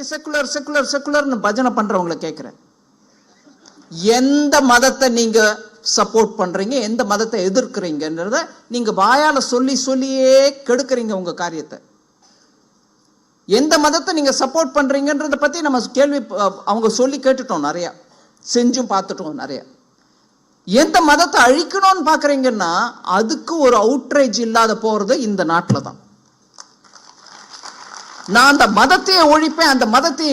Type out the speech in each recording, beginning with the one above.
இன்னைக்கு secular secular செக்குலர்னு பஜனை பண்றவங்கள கேட்கிறேன் எந்த மதத்தை நீங்க சப்போர்ட் பண்றீங்க எந்த மதத்தை எதிர்க்கிறீங்கன்றத நீங்க வாயால சொல்லி சொல்லியே கெடுக்குறீங்க உங்க காரியத்தை. எந்த மதத்தை நீங்க சப்போர்ட் பண்றீங்கன்றத பத்தி நம்ம கேள்வி அவங்க சொல்லி கேட்டுட்டோம் நிறைய. செஞ்சும் பார்த்துட்டோம் நிறைய. எந்த மதத்தை அழிக்கணும்னு பாக்குறீங்கன்னா அதுக்கு ஒரு அவுட்ரேஜ் இல்லாத போறது இந்த நாட்டில் தான் நான் அந்த மதத்தையே ஒழிப்பேன் அந்த மதத்தை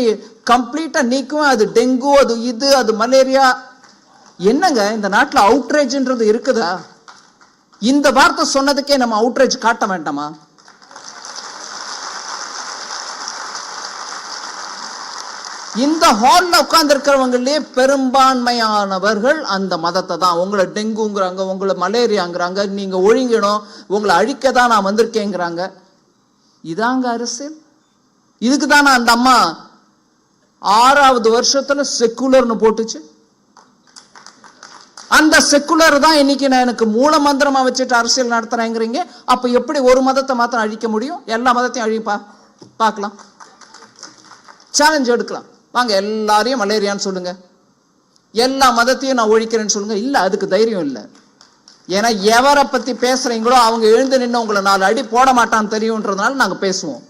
கம்ப்ளீட்டா நீக்குவேன். அது டெங்கு அது இது அது மலேரியா. என்னங்க இந்த நாட்டில் அவுட்ரேஜ்ன்றது இருக்குதா? இந்த வார்த்தை சொன்னதுக்கே நம்ம அவுட்ரேஜ் காட்ட வேண்டாமா? இந்த ஹால்ல உட்கார்ந்து இருக்கிறவங்களே பெரும்பான்மையானவர்கள் அந்த மதத்தை தான். உங்களை டெங்குங்கிறாங்க உங்களை மலேரியாங்கிறாங்க நீங்க ஒழுங்கணும் உங்களை அழிக்க தான் நான் வந்திருக்கேங்கிறாங்க. இதாங்க அரசியல். இதுக்கு தானே அந்த அம்மா? ஆறாவது வருஷத்துல செக்குலர்னு போட்டுச்சு. அந்த செக்குலர் தான் இன்னைக்கு நான் எனக்கு மூல மந்திரமா வச்சுட்டு அரசியல் நடத்துறேங்கிறீங்க. அப்ப எப்படி ஒரு மதத்தை மாத்திரம் அழிக்க முடியும்? எல்லா மதத்தையும் அழிப்பா பார்க்கலாம். சேலஞ்ச் எடுக்கலாம். வாங்க எல்லாரையும் மலேரியான்னு சொல்லுங்க. எல்லா மதத்தையும் நான் ஒழிக்கிறேன்னு சொல்லுங்க. இல்ல அதுக்கு தைரியம் இல்லை. ஏன்னா எவரை பத்தி பேசுறீங்களோ அவங்க எழுந்து நின்று உங்களை நாலு அடி போட மாட்டான்னு தெரியுன்றதுனால நாங்க பேசுவோம்.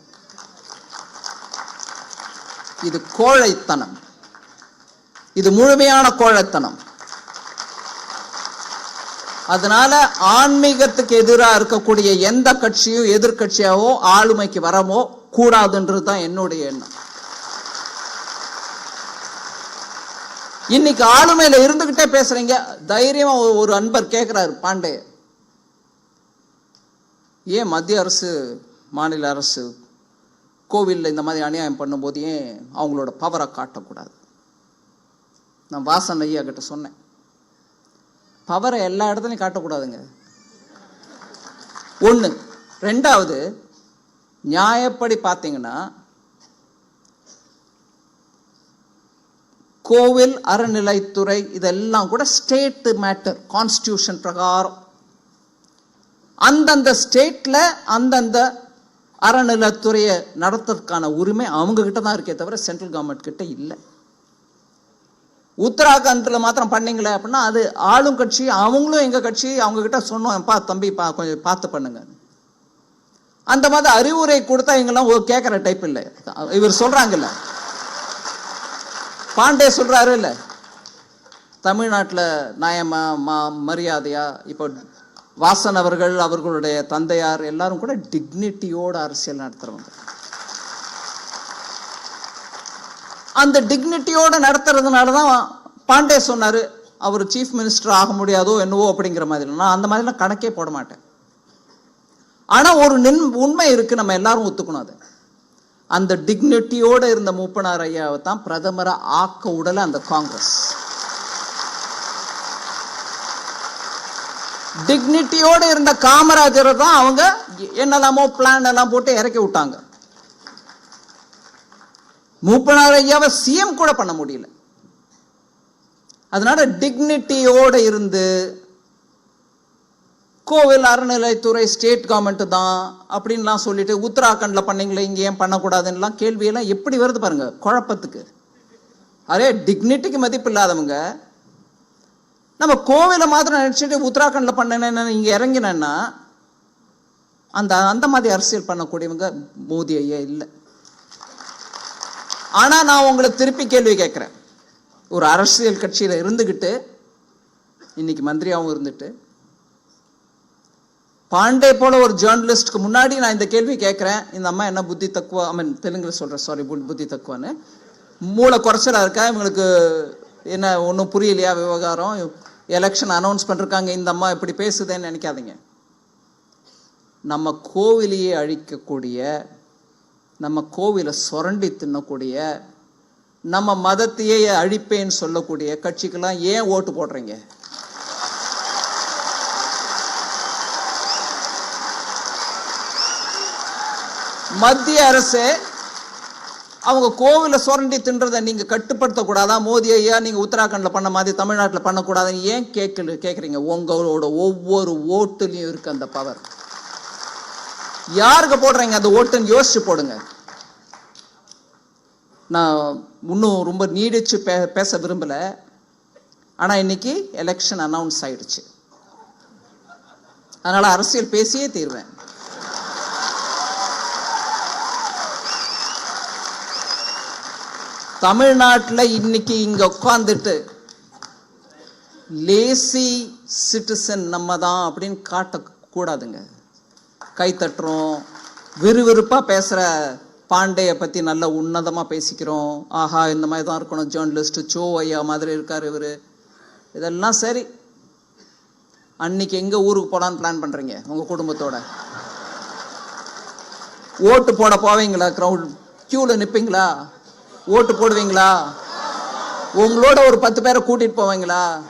இது கோழைத்தனம். இது முழுமையான கோழைத்தனம். அதனால ஆன்மீகத்துக்கு எதிராக இருக்கக்கூடிய எந்த கட்சியும் எதிர்க்கட்சியாவோ ஆளுமைக்கு வரவோ கூடாதுன்றது தான் என்னுடைய எண்ணம். இன்னைக்கு ஆளுமையில இருந்துகிட்டே பேசுறீங்க. தைரியமா ஒரு அன்பர் கேட்கிறாரு பாண்டே. ஏன் மத்திய அரசு மாநில அரசு கோவிலில் இந்த மாதிரி அநியாயம் பண்ணும்போது ஏன் அவங்களோட பவரை காட்டக்கூடாது? நான் வாசன் ஐயா கிட்ட சொன்னேன். பவரை எல்லா இடத்துலையும் காட்டக்கூடாதுங்க. ஒன்று ரெண்டாவது நியாயப்படி பார்த்தீங்கன்னா கோவில் அறநிலைத்துறை இதெல்லாம் கூட ஸ்டேட் மேட்டர் கான்ஸ்டியூஷன் பிரகாரம். அந்தந்த ஸ்டேட்ல அந்தந்த அறநிலத்துறையை நடத்துறதுக்கான உரிமை அவங்க கிட்ட தான் இருக்கே தவிர சென்ட்ரல் கவர்மெண்ட் கிட்ட இல்லை. உத்தராகண்ட்ல மாத்திரம் பண்ணீங்களே அப்படின்னா அது ஆளும் கட்சி அவங்களும் எங்க கட்சி அவங்க கிட்ட சொன்னோம் பா தம்பி பா கொஞ்சம் பார்த்து பண்ணுங்க. அந்த மாதிரி அறிவுரை கொடுத்தா இங்கெல்லாம் ஓ கேட்குற டைப் இல்லை. இவர் சொல்றாங்கல்ல. பாண்டே சொல்றாரு இல்லை தமிழ்நாட்டில் நியாயமா மா மரியாதையா இப்போ வாசன் அவர்கள் அவர்களுடைய தந்தையார் எல்லாரும் கூட டிக்னிட்டியோட அரசியல் நடத்துறவங்க. அந்த டிக்னிட்டியோட நடத்துறதுனால தான் பாண்டே சொன்னாரு அவர் சீஃப் மினிஸ்டர் ஆக முடியாதோ என்னவோ அப்படிங்கிற மாதிரி. நான் அந்த மாதிரிலாம் கணக்கே போட மாட்டேன். ஆனால் ஒரு நின் உண்மை இருக்கு நம்ம எல்லாரும் ஒத்துக்கணும் அதை. அந்த டிக்னிட்டியோட இருந்த மூப்பனார் ஐயாவை தான் பிரதமரை ஆக்க உடலை அந்த காங்கிரஸ். டிக்னிட்டியோடு இருந்த காமராஜரை தான் அவங்க என்னெல்லாமோ பிளான் எல்லாம் போட்டு இறக்கி விட்டாங்க. மூப்பனார் ஐயாவை சிஎம் கூட பண்ண முடியல. அதனால டிக்னிட்டியோடு இருந்து கோவில் அறநிலைத்துறை ஸ்டேட் கவர்மெண்ட் தான் அப்படின்லாம் சொல்லிட்டு உத்தராகண்டில் பண்ணீங்களே இங்கே ஏன் பண்ணக்கூடாதுன்னுலாம் கேள்வியெல்லாம் எப்படி வருது பாருங்க குழப்பத்துக்கு. அரே டிக்னிட்டிக்கு மதிப்பு இல்லாதவங்க நம்ம கோவிலை மாத்திரம் நினச்சிட்டு உத்தராகண்டில் பண்ணேன்னு இங்கே இறங்கினேன்னா அந்த அந்த மாதிரி அரசியல் பண்ணக்கூடியவங்க மோதி ஐயா இல்லை. ஆனால் நான் உங்களை திருப்பி கேள்வி கேட்குறேன். ஒரு அரசியல் கட்சியில் இருந்துக்கிட்டு இன்னைக்கு மந்திரியாகவும் இருந்துட்டு பாண்டே போல ஒரு ஜேர்னலிஸ்ட்க்கு முன்னாடி நான் இந்த கேள்வி கேட்குறேன். இந்த அம்மா என்ன புத்தி தக்குவா ஐ மீன் தெலுங்குல சொல்கிறேன் சாரி புத்தி தக்குவான்னு. மூளை குறைச்சலாக இருக்கா? இவங்களுக்கு என்ன ஒன்றும் புரியலையா விவகாரம்? எலெக்ஷன் அனௌன்ஸ் பண்ணிருக்காங்க. இந்த அம்மா இப்படி பேசுதேன்னு நினைக்காதீங்க. நம்ம கோவிலையே அழிக்கக்கூடிய நம்ம கோவிலை சுரண்டி தின்னக்கூடிய நம்ம மதத்தையே அழிப்பேன்னு சொல்லக்கூடிய கட்சிக்கெல்லாம் ஏன் ஓட்டு போடுறீங்க? மத்திய அரசு அவங்க கோவிலை சுரண்டி தின்றதை நீங்க கட்டுப்படுத்த கூடாதா மோடி ஐயா நீங்க உத்தராகண்ட்ல பண்ண மாதிரி தமிழ்நாட்டில் பண்ணக்கூடாதுன்னு ஏன் கேட்கல கேட்குறீங்க உங்களோட ஒவ்வொரு ஓட்டுலையும் இருக்கு அந்த பவர் யாருக்கு போடுறீங்க அந்த ஓட்டுன்னு யோசிச்சு போடுங்க. நான் இன்னும் ரொம்ப நீடிச்சு பே பேச விரும்பலை. ஆனால் இன்னைக்கு எலெக்ஷன் அனௌன்ஸ் ஆயிடுச்சு. அதனால் அரசியல் பேசியே தீர்வேன். தமிழ்நாட்டில் இன்னைக்கு இங்கே உட்காந்துட்டு லேசி சிட்டிசன் நம்ம தான் அப்படின்னு காட்டக்கூடாதுங்க. கை தட்டுறோம் பேசுகிற பாண்டேயை பற்றி பத்தி நல்ல உன்னதமாக பேசிக்கிறோம். ஆஹா இந்த மாதிரி தான் இருக்கணும் ஜேர்னலிஸ்ட் சோ ஐயா மாதிரி இருக்கார் இவர். இதெல்லாம் சரி. அன்னைக்கு எங்கே ஊருக்கு போகலான்னு பிளான் பண்ணுறீங்க உங்கள் குடும்பத்தோட? ஓட்டு போட போவீங்களா க்ரௌண்ட் க்யூவில் நிற்பீங்களா ஓட்டு போடுவீங்களா? உங்களோட ஒரு பத்து பேரை கூட்டிட்டு போவீங்களா?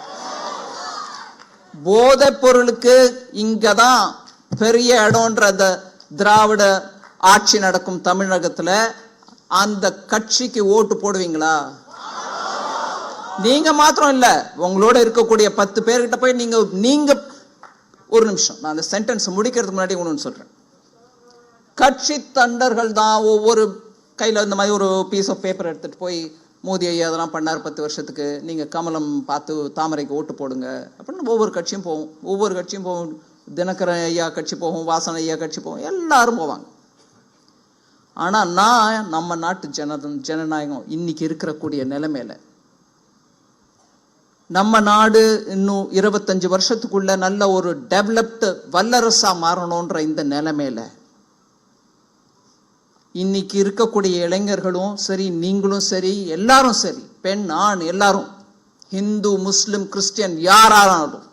போதைப் பொருளுக்கு இங்கதான் பெரிய இடம்ன்ற அந்த திராவிட ஆட்சி நடக்கும் தமிழகத்துல அந்த கட்சிக்கு ஓட்டு போடுவீங்களா? நீங்க மாத்திரம் இல்ல உங்களோட இருக்கக்கூடிய பத்து பேர்கிட்ட போய் நீங்க நீங்க ஒரு நிமிஷம் நான் அந்த சென்டென்ஸ் முடிக்கிறதுக்கு முன்னாடி ஒன்று சொல்றேன். கட்சி தண்டர்கள் தான் ஒவ்வொரு கையில் இந்த மாதிரி ஒரு பீஸ் ஆஃப் பேப்பர் எடுத்துகிட்டு போய் மோதி ஐயா அதெல்லாம் பண்ணார் பத்து வருஷத்துக்கு நீங்கள் கமலம் பார்த்து தாமரைக்கு ஓட்டு போடுங்க அப்படின்னு ஒவ்வொரு கட்சியும் போவோம் ஒவ்வொரு கட்சியும் போகும். தினகரன் ஐயா கட்சி போகும் வாசன் ஐயா கட்சி போகும் எல்லாரும் போவாங்க. ஆனால் நான் நம்ம நாட்டு ஜனதன் ஜனநாயகம் இன்னைக்கு இருக்கக்கூடிய நிலைமையில நம்ம நாடு இன்னும் இருபத்தஞ்சு வருஷத்துக்குள்ள நல்ல ஒரு டெவலப்டு வல்லரசாக மாறணுன்ற இந்த நிலைமையில இன்னைக்கு இருக்கக்கூடிய இளைஞர்களும் சரி நீங்களும் சரி எல்லாரும் சரி பெண் ஆண் எல்லாரும் ஹிந்து முஸ்லிம் கிறிஸ்டியன் யாராலும்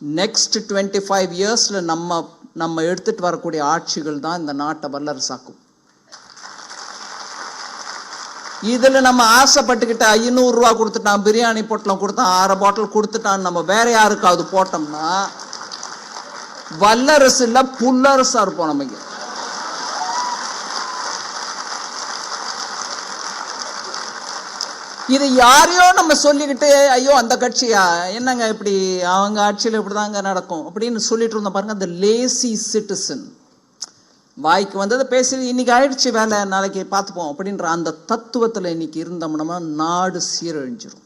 நெக்ஸ்ட் டுவெண்ட்டி ஃபைவ் இயர்ஸ்ல நம்ம நம்ம எடுத்துட்டு வரக்கூடிய ஆட்சிகள் தான் இந்த நாட்டை வல்லரசாக்கும். இதில் நம்ம ஆசைப்பட்டுக்கிட்ட ஐநூறுரூவா கொடுத்துட்டான் பிரியாணி பொட்டலம் கொடுத்தான் அரை பாட்டில் கொடுத்துட்டான் நம்ம வேற யாருக்காவது போட்டோம்னா வல்லரசு இல்லை புல்லரசாக இருப்போம் நம்ம இது யாரையோ நம்ம சொல்லிக்கிட்டு ஐயோ அந்த கட்சியா? என்னங்க இப்படி? அவங்க ஆட்சியில் இப்படிதாங்க நடக்கும். அப்படின்னு சொல்லிட்டு இருந்தோம் பாருங்க அந்த லேசி சிட்டிசன் வாய்க்கு வந்ததை பேசி இன்னைக்கு ஆயிடுச்சு வேலை நாளைக்கு பார்த்துப்போம். அப்படின்ற அந்த தத்துவத்தில் இன்னைக்கு இருந்தோம்னா நாடு சீரழிஞ்சிடும்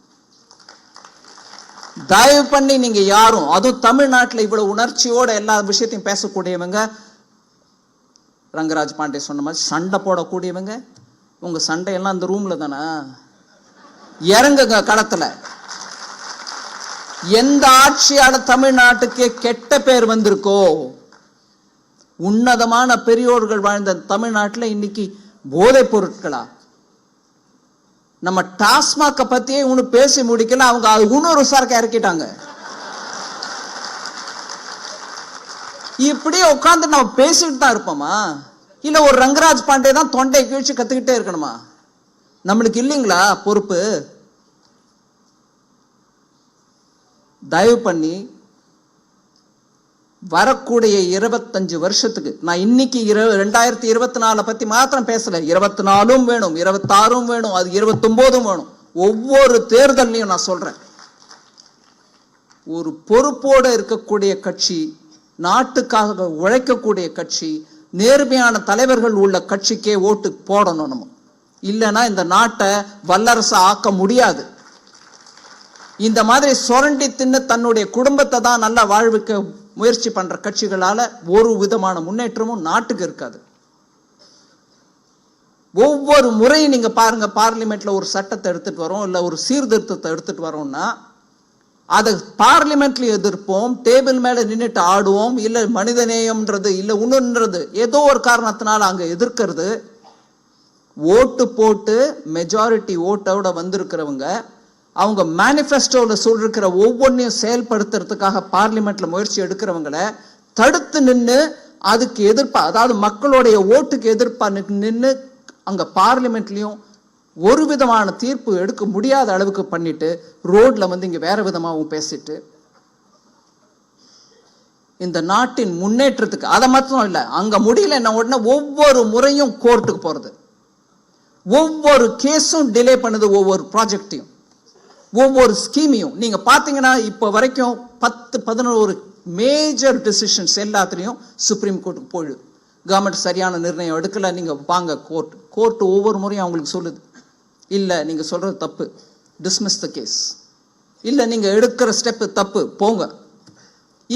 தயவு பண்ணி நீங்க யாரும் அதுவும் தமிழ்நாட்டில் இவ்வளவு உணர்ச்சியோட எல்லா விஷயத்தையும் பேசக்கூடியவங்க ரங்கராஜ் பாண்டே சொன்ன மாதிரி சண்டை போடக்கூடியவங்க உங்க சண்டையெல்லாம் அந்த ரூம்ல தானே? இறங்குங்க களத்துல. எந்த ஆட்சியால தமிழ்நாட்டுக்கு கெட்ட பேர் வந்திருக்கோ உன்னதமான பெரியோர்கள் வாழ்ந்த தமிழ்நாட்டுல இன்னைக்கு போதைப் பொருட்களா? நம்ம டாஸ்மாக பத்தியே இன்னும் பேசி முடிக்கல அவங்க அது இன்னொரு சரக்கு இறக்கிட்டாங்க. இப்படியே உட்கார்ந்து நம்ம பேசிட்டு தான் இருப்போமா? இல்ல ஒரு ரங்கராஜ் பாண்டே தான் தொண்டை கீழ்ச்சி கத்துக்கிட்டே இருக்கணுமா? நம்மளுக்கு இல்லைங்களா பொறுப்பு? தயவு பண்ணி வரக்கூடிய இருபத்தஞ்சு வருஷத்துக்கு நான் இன்னைக்கு இரு ரெண்டாயிரத்தி இருபத்தி நாலை பற்றி மாத்திரம் பேசலை. இருபத்தி நாலும் வேணும் இருபத்தாறும் வேணும் அது இருபத்தொம்போதும் வேணும். ஒவ்வொரு தேர்தல்லையும் நான் சொல்கிறேன் ஒரு பொறுப்போடு இருக்கக்கூடிய கட்சி நாட்டுக்காக உழைக்கக்கூடிய கட்சி நேர்மையான தலைவர்கள் உள்ள கட்சிக்கே ஓட்டு போடணும் நம்ம. இல்லைன்னா இந்த நாட்டை வல்லரசு ஆக்க முடியாது. இந்த மாதிரி சுரண்டி தின்னு தன்னுடைய குடும்பத்தை தான் நல்லா வாழ்விக்க முயற்சி பண்ற கட்சிகளால ஒரு விதமான முன்னேற்றமும் நாட்டுக்கு இருக்காது. ஒவ்வொரு முறையும் நீங்க பாருங்க பார்லிமெண்ட்ல ஒரு சட்டத்தை எடுத்துட்டு வரோம் இல்ல ஒரு சீர்திருத்தத்தை எடுத்துட்டு வரோம்னா அதை பார்லிமெண்ட்ல எதிர்ப்போம் டேபிள் மேல நின்றுட்டு ஆடுவோம் இல்ல மனிதநேயம்ன்றது இல்ல இன்னொன்றது ஏதோ ஒரு காரணத்தினால அங்க எதிர்க்கிறது. ஓட்டு போட்டு மெஜாரிட்டி ஓட்டோட வந்திருக்கிறவங்க அவங்க மேனிஃபெஸ்டோவில் சொல்லிருக்கிற ஒவ்வொன்றையும் செயல்படுத்துறதுக்காக பார்லிமெண்ட்ல முயற்சி எடுக்கிறவங்கள தடுத்து நின்று அதுக்கு எதிர்ப்பா அதாவது மக்களுடைய ஓட்டுக்கு எதிர்ப்பா நின்று அங்கே பார்லிமெண்ட்லேயும் ஒரு விதமான தீர்ப்பு எடுக்க முடியாத அளவுக்கு பண்ணிட்டு ரோட்ல வந்து இங்கே வேற விதமாகவும் பேசிட்டு இந்த நாட்டின் முன்னேற்றத்துக்கு அதை மட்டும் இல்லை அங்கே முடியல என்ன உடனே ஒவ்வொரு முறையும் கோர்ட்டுக்கு போறது. ஒவ்வொரு கேஸும் டிலே பண்ணுது ஒவ்வொரு ப்ராஜெக்டையும் ஒவ்வொரு ஸ்கீமையும் நீங்கள் பார்த்தீங்கன்னா இப்போ வரைக்கும் பத்து பதினோரு மேஜர் டிசிஷன்ஸ் எல்லாத்துலேயும் சுப்ரீம் கோர்ட்டுக்கு போயிடுது கவர்மெண்ட் சரியான நிர்ணயம் எடுக்கலை நீங்கள் வாங்க கோர்ட் கோர்ட் ஒவ்வொரு முறையும் அவங்களுக்கு சொல்லுது. இல்லை நீங்கள் சொல்கிறது தப்பு. டிஸ்மிஸ் த கேஸ் இல்லை நீங்கள் எடுக்கிற ஸ்டெப்பு தப்பு. போங்க.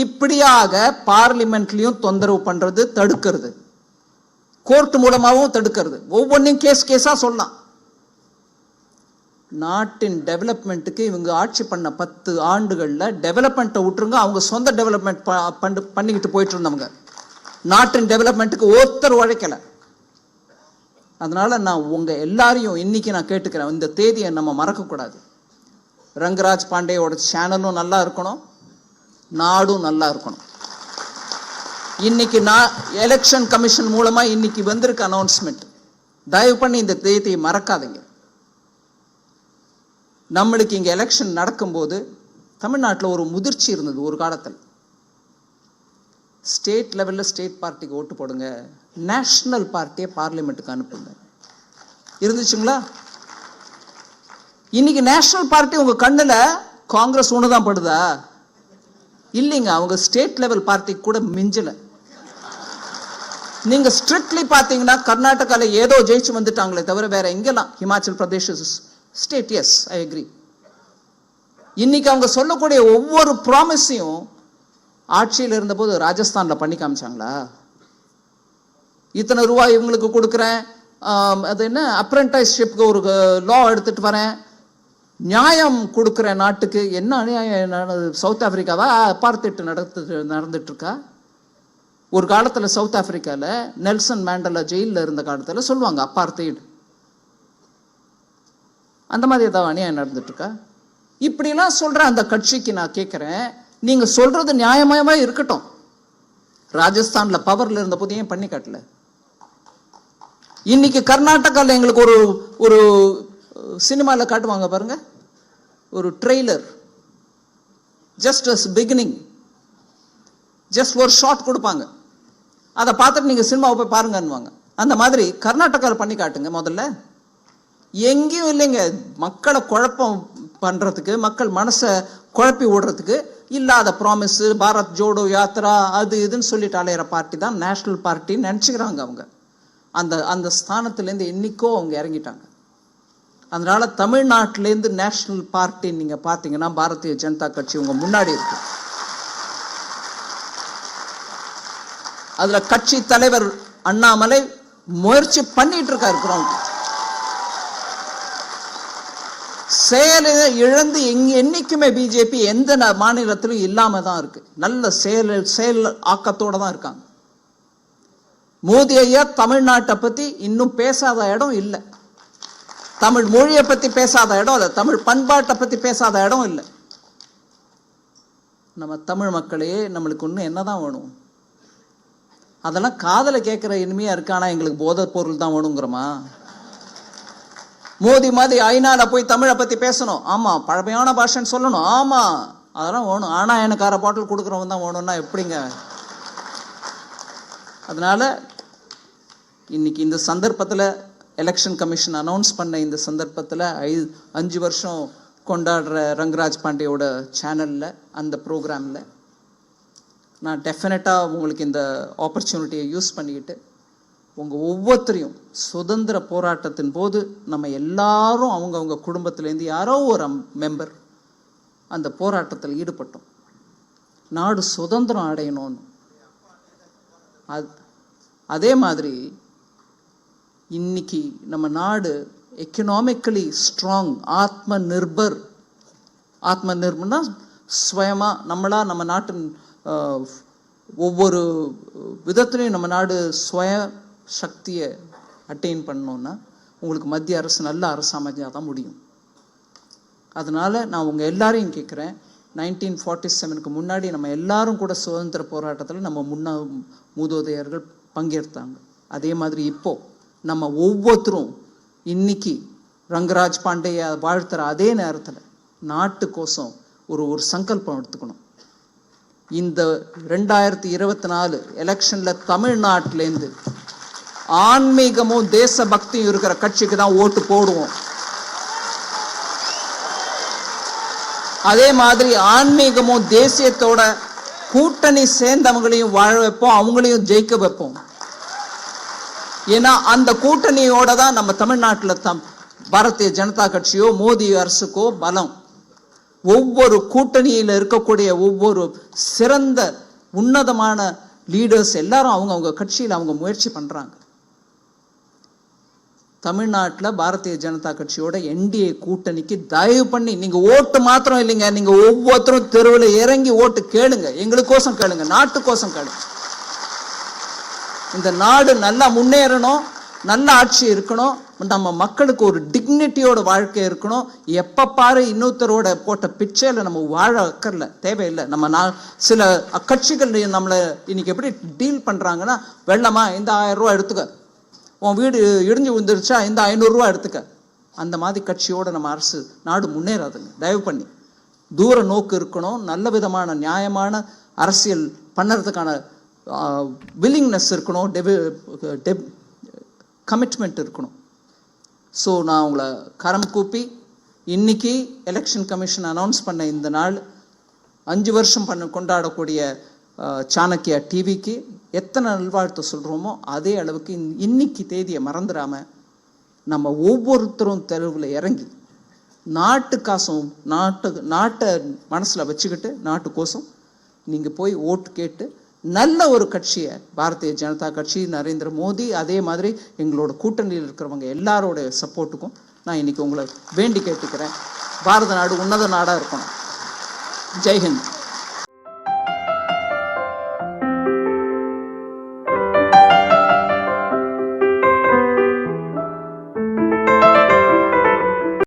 இப்படியாக பார்லிமெண்ட்லேயும் தொந்தரவு பண்ணுறது தடுக்கிறது. கோர்ட் மூலமாகவும் தடுக்கிறது. ஒவ்வொன்றையும் கேஸ் கேஸாக சொல்லலாம். நாட்டின் டெவலப்மெண்ட்டுக்கு இவங்க ஆட்சி பண்ண பத்து ஆண்டுகளில் டெவலப்மெண்ட்டை விட்டுருங்க. அவங்க சொந்த டெவலப்மெண்ட் பண்ணு பண்ணிக்கிட்டு போயிட்டு இருந்தவங்க நாட்டின் டெவலப்மெண்ட்டுக்கு ஒருத்தர் உழைக்கலை. அதனால் நான் உங்கள் எல்லாரையும் இன்னைக்கு நான் கேட்டுக்கிறேன். இந்த தேதியை நம்ம மறக்கக்கூடாது. ரங்கராஜ் பாண்டேயோட சேனலும் நல்லா இருக்கணும். நாடும் நல்லா இருக்கணும். இன்னைக்கு நான் எலெக்ஷன் கமிஷன் மூலமாக இன்னைக்கு வந்திருக்க அனௌன்ஸ்மெண்ட் தயவு பண்ணி இந்த தேதியை மறக்காதீங்க. நம்மளுக்கு இங்கே எலெக்ஷன் நடக்கும்போது தமிழ்நாட்டில் ஒரு முதிர்ச்சி இருந்தது ஒரு காலத்தில். ஸ்டேட் லெவலில் ஸ்டேட் பார்ட்டிக்கு ஓட்டு போடுங்க. நேஷ்னல் பார்ட்டியை பார்லிமெண்ட்டுக்கு அனுப்புங்க. இருந்துச்சுங்களா? இன்னைக்கு நேஷனல் பார்ட்டி உங்கள் கண்ணில் காங்கிரஸ் ஒன்று தான் படுதா? இல்லைங்க அவங்க ஸ்டேட் லெவல் பார்ட்டி கூட மிஞ்சலை. நீங்கள் ஸ்ட்ரிக்ட்லி பார்த்தீங்கன்னா கர்நாடகாவில் ஏதோ ஜெயிச்சு வந்துட்டாங்களே தவிர வேற எங்கெல்லாம்? Himachal Pradesh state S I agree இன்னைக்கு அவங்க சொல்லக்கூடிய ஒவ்வொரு ப்ராமிஸையும் ஆட்சியில் இருந்தபோது ராஜஸ்தானில் பண்ணி காமிச்சாங்களா? இத்தனை ரூபாய் இவங்களுக்கு கொடுக்குறேன். அது என்ன? அப்ரெண்டைஸ்ஷிப்க்கு ஒரு லா எடுத்துகிட்டு வரேன். நியாயம் கொடுக்குற நாட்டுக்கு என்ன அநியாயம் சவுத் ஆப்பிரிக்காவா? அப்பார்த்தெட்டு நடத்து நடந்துட்டுருக்கா? ஒரு காலத்தில் சவுத் ஆஃப்ரிக்காவில் நெல்சன் மேண்டலா ஜெயிலில் இருந்த காலத்தில் சொல்லுவாங்க அப்பார்த்தெய்டு அந்த மாதிரி ஏதாவது அநியாயம் நடந்துட்டுருக்கா? இப்படிலாம் சொல்கிற அந்த கட்சிக்கு நான் கேட்குறேன் நீங்கள் சொல்கிறது நியாயமயமாக இருக்கட்டும். ராஜஸ்தானில் பவரில் இருந்த போது ஏன் பண்ணி காட்டல? இன்னைக்கு கர்நாடகாவில் எங்களுக்கு ஒரு ஒரு சினிமாவில் காட்டுவாங்க பாருங்க. ஒரு trailer just as beginning just ஒரு ஷார்ட் கொடுப்பாங்க. அதை பார்த்துட்டு நீங்கள் சினிமாவை போய் பாருங்கன்னுவாங்க. அந்த மாதிரி கர்நாடகாவில் பண்ணி காட்டுங்க முதல்ல. எங்கேயும் இல்லைங்க. மக்களை குழப்பம் பண்ணுறதுக்கு மக்கள் மனசை குழப்பி விடுறதுக்கு இல்லாத ப்ராமிஸு பாரத் ஜோடோ யாத்ரா அது இதுன்னு சொல்லிட்டு அலையிற பார்ட்டி தான் நேஷ்னல் பார்ட்டின்னு நினச்சிக்கிறாங்க அவங்க. அந்த அந்த ஸ்தானத்துலேருந்து என்றைக்கோ அவங்க இறங்கிட்டாங்க. அதனால தமிழ்நாட்டிலேருந்து நேஷ்னல் பார்ட்டி நீங்கள் பார்த்தீங்கன்னா பாரதிய ஜனதா கட்சி உங்கள் முன்னாடி இருக்கு. அதில் கட்சி தலைவர் அண்ணாமலை முயற்சி பண்ணிட்டு இருக்காரு கிரவுண்ட் செயலை இழந்து எங்க என்னைக்குமே பிஜேபி எந்த ந- மாநிலத்திலும் இல்லாம தான் இருக்கு. நல்ல செயல் செயல் ஆக்கத்தோட தான் இருக்காங்க. மோதி ஐயா தமிழ்நாட்டை பத்தி இன்னும் பேசாத இடம் இல்லை. தமிழ் மொழியை பத்தி பேசாத இடம் இல்லை. தமிழ் பண்பாட்டை பத்தி பேசாத இடம் இல்லை. நம்ம தமிழ் மக்களே நம்மளுக்கு இன்னும் என்னதான் வேணும்? அதெல்லாம் காதலை கேட்குற இனிமையாக இருக்கு ஆனால் எங்களுக்கு போதைப் பொருள் தான் வேணுங்கிறோமா? மோதி மாதிரி ஐநால போய் தமிழை பத்தி பேசணும். ஆமா பழமையான பாஷைன்னு சொல்லணும். ஆமா அதெல்லாம் வேணும் ஆனா எனக்கு அரை பாட்டில் கொடுக்குறவன் தான் ஓணும்னா எப்படிங்க? அதனால இன்னைக்கு இந்த சந்தர்ப்பத்தில் எலெக்ஷன் கமிஷன் அனௌன்ஸ் பண்ண இந்த சந்தர்ப்பத்தில் ஐ அஞ்சு வருஷம் கொண்டாடுற ரங்கராஜ் பாண்டியோட சேனலில் அந்த ப்ரோக்ராமில் நான் டெஃபினட்டாக உங்களுக்கு இந்த ஆப்பர்ச்சுனிட்டியை யூஸ் பண்ணிக்கிட்டு உங்கள் ஒவ்வொருத்தரையும் சுதந்திர போராட்டத்தின் போது நம்ம எல்லாரும் அவங்கவுங்க குடும்பத்திலேருந்து யாரோ ஒரு மெம்பர் அந்த போராட்டத்தில் ஈடுபட்டோம். நாடு சுதந்திரம் அடையணும்னு. அது அதே மாதிரி இன்னைக்கு நம்ம நாடு எக்கனாமிக்கலி ஸ்ட்ராங் ஆத்ம நிர்பர் ஆத்ம நிர்பர்னா சுயமாக நம்மளா நம்ம நாட்டின் ஒவ்வொரு விதத்துலையும் நம்ம நாடு சுய சக்தியை அட்டைன் பண்ணோன்னா உங்களுக்கு மத்திய அரசு நல்ல அரசு அமைஞ்சால் தான் முடியும். அதனால நான் உங்கள் எல்லாரையும் கேட்குறேன் நைன்டீன் ஃபார்ட்டி செவனுக்கு முன்னாடி நம்ம எல்லாரும் கூட சுதந்திர போராட்டத்தில் நம்ம முன்னா மூதோதையர்கள் பங்கேற்றாங்க. அதே மாதிரி இப்போது நம்ம ஒவ்வொருத்தரும் இன்னைக்கு ரங்கராஜ் பாண்டேயை வாழ்த்துற அதே நேரத்தில் நாட்டுக்கோசம் ஒரு ஒரு சங்கல்பம் எடுத்துக்கணும். இந்த ரெண்டாயிரத்தி இருபத்தி நாலு எலெக்ஷனில் தமிழ்நாட்டிலேருந்து ஆன்மீகமும் தேசபக்தியும் இருக்கிற கட்சிக்கு தான் ஓட்டு போடுவோம். அதே மாதிரி ஆன்மீகமும் தேசியத்தோட கூட்டணி சேர்ந்தவங்களையும் வாழ வைப்போம் அவங்களையும் ஜெயிக்க வைப்போம். ஏன்னா அந்த கூட்டணியோட தான் நம்ம தமிழ்நாட்டில் தம் பாரதிய ஜனதா கட்சியோ மோடி அரசுக்கோ பலம். ஒவ்வொரு கூட்டணியில் இருக்கக்கூடிய ஒவ்வொரு சிறந்த உன்னதமான லீடர்ஸ் எல்லாரும் அவங்க அவங்க கட்சியில் அவங்க முயற்சி பண்றாங்க. தமிழ்நாட்டில் பாரதிய ஜனதா கட்சியோட என்டிஏ கூட்டணிக்கு தயவு பண்ணி நீங்க ஓட்டு மாத்திரம் இல்லைங்க. நீங்க ஒவ்வொருத்தரும் தெருவில் இறங்கி ஓட்டு கேளுங்க. எங்களுக்கோசம் கேளுங்க. நாட்டுக்கோசம் கேளுங்க. இந்த நாடு நல்லா முன்னேறணும். நல்ல ஆட்சி இருக்கணும். நம்ம மக்களுக்கு ஒரு டிக்னிட்டியோட வாழ்க்கை இருக்கணும். எப்ப பாரு இன்னொருத்தரோட போட்ட பிச்சையில் நம்ம வாழ அக்கறல. தேவையில்லை. நம்ம நான் சில கட்சிகள் நம்மளை இன்னைக்கு எப்படி டீல் பண்றாங்கன்னா வெள்ளமா இந்த ஆயிரம் ரூபா எடுத்துக்க. உன் வீடு இடிஞ்சு விழுந்துருச்சா? இந்த ஐநூறுரூவா எடுத்துக்க. அந்த மாதிரி கட்சியோட நம்ம அரசு நாடு முன்னேறாதுங்க. தயவு பண்ணி. தூர நோக்கு இருக்கணும். நல்ல விதமான நியாயமான அரசியல் பண்ணுறதுக்கான வில்லிங்னஸ் இருக்கணும். டெபி டெப் கமிட்மெண்ட் இருக்கணும். ஸோ நான் உங்களை கரம் கூப்பி இன்னைக்கு எலெக்ஷன் கமிஷன் அனௌன்ஸ் பண்ண இந்த நாள் அஞ்சு வருஷம் பண்ண கொண்டாடக்கூடிய சாணக்கியா டிவிக்கு எத்தனை நல்வாழ்த்து சொல்கிறோமோ அதே அளவுக்கு இன்னைக்கு தேதியை மறந்துடாமல் நம்ம ஒவ்வொருத்தரும் தெருவில் இறங்கி நாட்டு காசும் நாட்டு நாட்டை மனசில் வச்சுக்கிட்டு நாட்டுக்கோசம் நீங்கள் போய் ஓட்டு கேட்டு நல்ல ஒரு கட்சியை பாரதிய ஜனதா கட்சி நரேந்திர மோடி அதே மாதிரி எங்களோட கூட்டணியில் இருக்கிறவங்க எல்லாரோட சப்போர்ட்டுக்கும் நான் இன்னைக்கு உங்களை வேண்டி கேட்டுக்கிறேன். பாரத நாடு உன்னத நாடாக இருக்கணும். ஜெய்ஹிந்த்